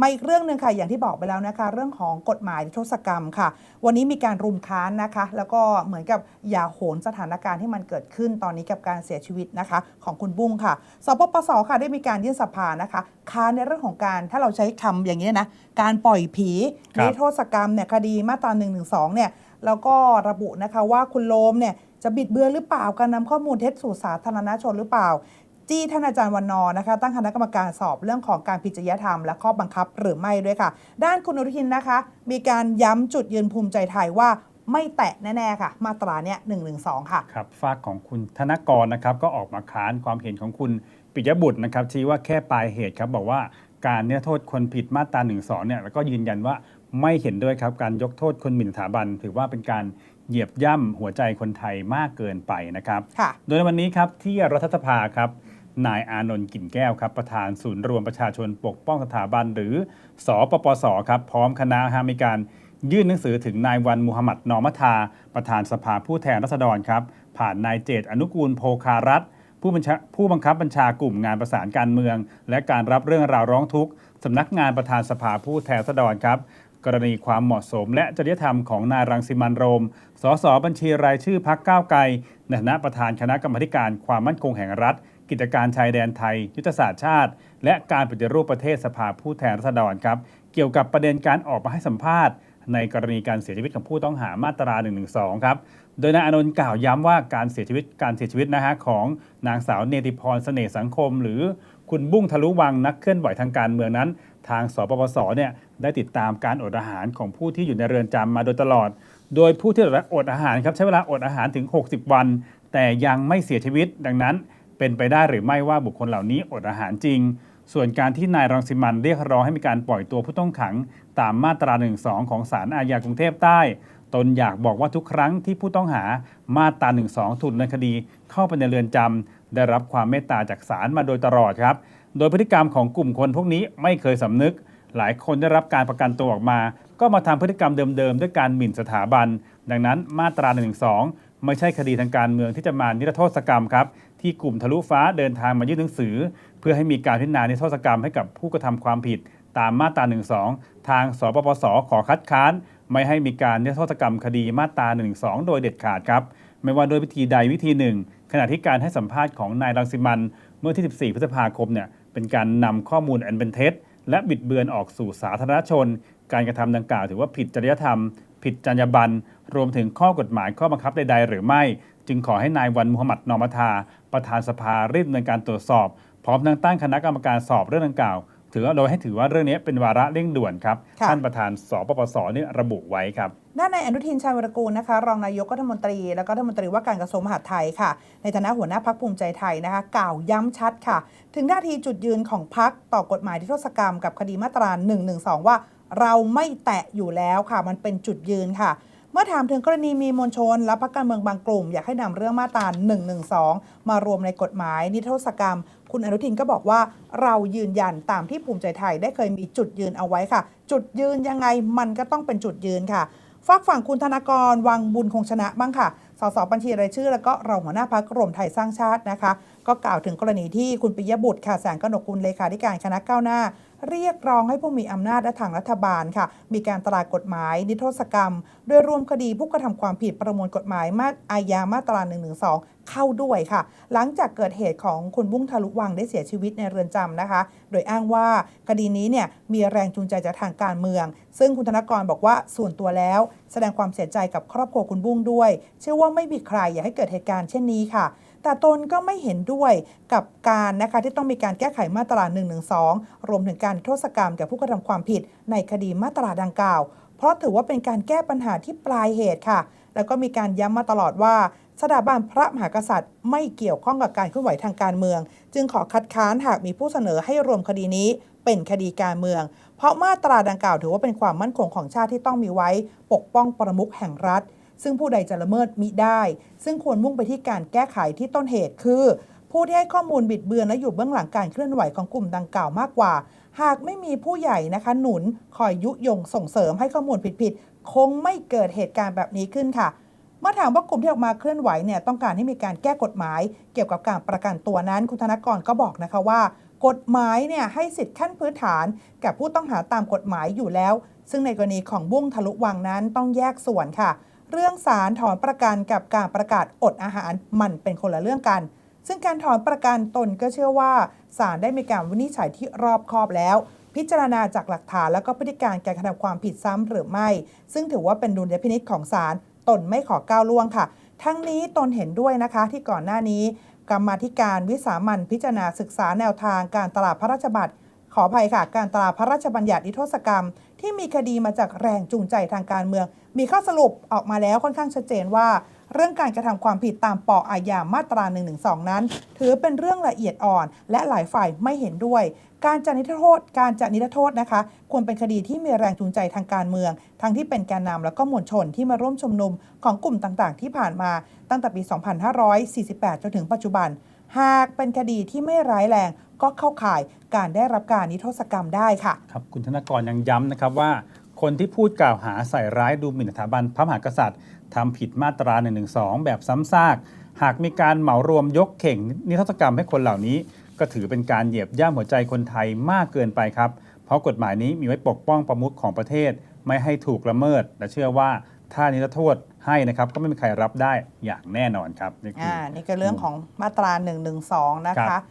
มาอีกเรื่องหนึ่งค่ะอย่างที่บอกไปแล้วนะคะ เรื่องของกฎหมายนิรโทษกรรมค่ะ วันนี้มีการรุมค้านนะคะ แล้วก็เหมือนกับอย่าโหนสถานการณ์ที่มันเกิดขึ้นตอนนี้กับการเสียชีวิตนะคะ ของคุณบุ้งค่ะสปปสค่ะได้มีการยื่นสภานะคะ ค้านในเรื่องของการถ้าเราใช้คำอย่างนี้นะการปล่อยผีครับนิรโทษกรรมเนี่ยคดีมาตรา1นึเนี่ยแล้วก็ระบุนะคะว่าคุณโลมเนี่ยจะบิดเบือนหรือเปล่าการนำข้อมูลเท็จสู่สาธารณชนหรือเปล่า จี้ท่านอาจารย์วันนอร์นะคะตั้งคณะกรรมการสอบเรื่องของการผิดจริยธรรมและข้อบังคับหรือไม่ด้วยค่ะ ด้านคุณอนุทินนะคะ มีการย้ำจุดยืนภูมิใจไทยว่าไม่แตะแน่ ๆ ค่ะ มาตราเนี้ยหนึ่งหนึ่งสองค่ะ ครับฝากของคุณธนกรนะครับก็ออกมาค้านความเห็นของคุณปิยบุตรนะครับชี้ว่าแค่ปลายเหตุครับบอกว่าการเนี่ยโทษคนผิดมาตรา1นึเนี่ยแล้วก็ยืนยันว่าไม่เห็นด้วยครับการยกโทษคนหมิ่นสถาบัน ถือว่าเป็นการเหยียบย่ำหัวใจคนไทยมากเกินไปนะครับค่ะโดยในวันนี้ครับที่รัฐสภาครับ นายอานนท์กิ่นแก้วครับประธานศูนย์รวมประชาชนปกป้องสถาบันหรือสอปปสครับพร้อมคณะฮะมีการยื่นหนังสือถึงนายวันมุฮัมมัดนอมัทา ประธานสภาผู้แทนราษฎรครับ ผ่านนายเจตอนุกูลโพคารัตผู้บัญชาผู้บังคับบัญชากลุ่มงานประสานการเมือง และการรับเรื่องราวร้องทุกข์สำนักงานประธานสภาผู้แทนราษฎรครับ กรณีความเหมาะสม และจริยธรรมของนายรังสิมันโรม สสบัญชีรายชื่อพักก้าวไกลในฐานะประธานคณะกรรมการความมั่นคงแห่งรัฐ กิจการชายแดนไทย ยุทธศาสตร์ชาติ และการปฏิรูปประเทศสภาผู้แทนราษฎรครับ เกี่ยวกับประเด็นการออกมาให้สัมภาษณ์ ในกรณีการเสียชีวิตของผู้ต้องหามาตรา1นึครับ โดยนายอนนท์กล่าวย้ำว่าการเสียชีวิตการเสียชีวิตนะฮะของนางสาวเนติพรเสน่ห์สังคม หรือคุณบุ้งทะลุวังนักเคลื่อนไหวทางการเมืองนั้น ทางสปปสเนี่ยได้ติดตามการอดอาหารของผู้ที่อยู่ในเรือนจำมาโดยตลอด โดยผู้ที่อดอาหารครับใช้เวลาอดอาหารถึง 60 วัน แต่ยังไม่เสียชีวิต ดังนั้น เป็นไปได้หรือไม่ว่าบุคคลเหล่านี้อดอาหารจริง ส่วนการที่นายรังสิมันเรียกร้องให้มีการปล่อยตัวผู้ต้องขัง ตามมาตรา1นึของศาลอาญากรุงเทพใต้ตนอยากบอกว่าทุกครั้งที่ผู้ต้องหามาตรา1นึถูกดำเนินคดี เข้าไปในเรือนจำได้รับความเมตตาจากศาลมาโดยตลอดครับ โดยพฤติกรรมของกลุ่มคนพวกนี้ไม่เคยสำนึก หลายคนได้รับการประกันตัวออกมา ก็มาทำพฤติกรรมเดิมๆ ด้วยการหมิ่นสถาบัน ดังนั้นมาตรา1นึไม่ใช่คดีทางการเมืองที่จะมานิรโทษกรรมครับที่กลุ่มทะลุฟ้าเดินทางมายื่นหนังสือ เพื่อให้มีการพิจารณานิรโทษกรรมให้กับผู้กระทำความผิดตามมาตรา1นึทางสปปสขอคัดค้าน ไม่ให้มีการนิรโทษกรรมคดีมาตรา1นึโดยเด็ดขาดครับไม่ว่าโดยวิธีใดวิธีหนึ่ง ขณะที่การให้สัมภาษณ์ของนายรังสิมันเมื่อที่ 14 พฤษภาคมเนี่ย เป็นการนำข้อมูลอันเป็นเท็จ และบิดเบือนออกสู่สาธารณชน การกระทำดังกล่าวถือว่าผิดจริยธรรม ผิดจรรยาบรรณรวมถึงข้อกฎหมายข้อบังคับใดๆ หรือไม่ จึงขอให้นายวันมุฮัมมัดนอมัทา ประธานสภารีบดำเนินการตรวจสอบ พร้อมทั้งตั้งคณะกรรมการสอบเรื่องดังกล่าว ถือว่าโดยให้ถือว่าเรื่องนี้เป็นวาระเร่งด่วนครับ ค่ะ ท่านประธานสปปสเนี่ยระบุไว้ครับ ด้านนายอนุทินชาญวรกูลนะคะ รองนายกรัฐมนตรี แล้วก็รัฐมนตรีว่าการกระทรวงมหาดไทยค่ะ ในฐานะหัวหน้าพักภูมิใจไทยนะคะ กล่าวย้ำชัดค่ะ ถึงท่าทีจุดยืนของพักต่อกฎหมายที่โทษกรรมกับคดีมาตรา112ว่า เราไม่แตะอยู่แล้วค่ะ มันเป็นจุดยืนค่ะ เมื่อถามถึงกรณีมีมวลชน และพักการเมืองบางกลุ่ม อยากให้นำเรื่องมาตรา112มารวมในกฎหมายนิรโทษกรรม คุณอนุทินก็บอกว่าเรายืนยันตามที่ภูมิใจไทยได้เคยมีจุดยืนเอาไว้ค่ะ จุดยืนยังไงมันก็ต้องเป็นจุดยืนค่ะฝากฝั่งคุณธนากรวังบุญคงชนะบ้างค่ะ สสบัญชีรายชื่อ แล้วก็รองหัวหน้าพักรวมไทยสร้างชาตินะคะ ก็กล่าวถึงกรณีที่คุณปิยบุตรค่ะแสงกนกุลเลขาธิการคณะก้าวหน้า เรียกร้องให้ผู้มีอำนาจและทางรัฐบาลค่ะ มีการตรากฎหมายนิโทษกรรมโดยรวมคดีผู้กระทำความผิดประมวลกฎหมายมาตราอาญามาตรา1นึเข้าด้วยค่ะ หลังจากเกิดเหตุของคุณบุ้งทะลุวังได้เสียชีวิตในเรือนจำนะคะ โดยอ้างว่าคดีนี้เนี่ยมีแรงจูงใจจากทางการเมือง ซึ่งคุณธนกรบอกว่าส่วนตัวแล้ว แสดงความเสียใจกับครอบครัวคุณบุ้งด้วย เชื่อว่าไม่มีใครอยากให้เกิดเหตุการณ์เช่นนี้ค่ะ แต่ตนก็ไม่เห็นด้วยกับการนะคะที่ต้องมีการแก้ไขมาตรา1นึรวมถึงการโทษกรรมแก่ผู้กระทำความผิดในคดีมาตราดังกล่าว เพราะถือว่าเป็นการแก้ปัญหาที่ปลายเหตุค่ะ แล้วก็มีการย้ำมาตลอดว่าสถาบันพระมหากษัตริย์ ไม่เกี่ยวข้องกับการเคลื่อนไหวทางการเมือง จึงขอคัดค้านหากมีผู้เสนอให้รวมคดีนี้เป็นคดีการเมือง เพราะมาตราดังกล่าวถือว่าเป็นความมั่นคงของชาติที่ต้องมีไว้ ปกป้องประมุขแห่งรัฐ ซึ่งผู้ใดจะละเมิดมิได้ ซึ่งควรมุ่งไปที่การแก้ไขที่ต้นเหตุคือ ผู้ที่ให้ข้อมูลบิดเบือนและอยู่เบื้องหลังการเคลื่อนไหวของกลุ่มดังกล่าวมากกว่า หากไม่มีผู้ใหญ่นะคะหนุนคอยยุยงส่งเสริมให้ข้อมูลผิดๆคงไม่เกิดเหตุการณ์แบบนี้ขึ้นค่ะเมื่อถามว่ากลุ่มที่ออกมาเคลื่อนไหวเนี่ยต้องการให้มีการแก้กฎหมาย เกี่ยวกับการประกันตัวนั้นคุณธนกรก็บอกนะคะว่า กฎหมายเนี่ยให้สิทธิขั้นพื้นฐานแก่ผู้ต้องหาตามกฎหมายอยู่แล้ว ซึ่งในกรณีของบุ้งทะลุวังนั้นต้องแยกส่วนค่ะ เรื่องสารถอนประกันกับการประกาศอดอาหารมันเป็นคนละเรื่องกัน ซึ่งการถอนประกันตนก็เชื่อว่าศาลได้มีการวินิจฉัยที่รอบคอบแล้ว พิจารณาจากหลักฐานแล้วก็พฤติการการกระทำความผิดซ้ำหรือไม่ ซึ่งถือว่าเป็นดุลยพินิจของศาลตนไม่ขอก้าวล่วงค่ะ ทั้งนี้ตนเห็นด้วยนะคะที่ก่อนหน้านี้ กรรมาธิการวิสามันพิจารณาศึกษาแนวทางการตลาดพระราชบัญญัติขออภัยค่ะ การตลาดพระราชบัญญัตินิทษกรรม ที่มีคดีมาจากแรงจูงใจทางการเมือง มีข้อสรุปออกมาแล้วค่อนข้างชัดเจนว่า เรื่องการกระทำความผิดตามปอาญามาตรา112นั้น ถือเป็นเรื่องละเอียดอ่อน และหลายฝ่ายไม่เห็นด้วย การจะนิรโทษ การจะนิรโทษนะคะ ควรเป็นคดีที่มีแรงจูงใจทางการเมือง ทั้งที่เป็นแกนนำแล้วก็มวลชนที่มาร่วมชุมนุมของกลุ่มต่างๆ ที่ผ่านมาตั้งแต่ปี 2548 จนถึงปัจจุบัน หากเป็นคดีที่ไม่ร้ายแรงก็เข้าข่ายการได้รับการนิรโทษกรรมได้ค่ะ ครับคุณธนกรยังย้ำนะครับว่า คนที่พูดกล่าวหาใส่ร้ายดูหมิ่นสถาบันพระมหากษัตริย์ทำผิดมาตรา1นึแบบซ้ำซาก หากมีการเหมารวมยกเข่งนิรโทษกรรมให้คนเหล่านี้ ก็ถือเป็นการเหยียบย่ำหัวใจคนไทยมากเกินไปครับ เพราะกฎหมายนี้มีไว้ปกป้องประมุขของประเทศ ไม่ให้ถูกละเมิด และเชื่อว่าถ้านิรโทษ ให้นะครับก็ไม่มีใครรับได้อย่างแน่นอนครับนี่คืออ่านี่ก็เรื่องของมาตรา112นะครัคะบ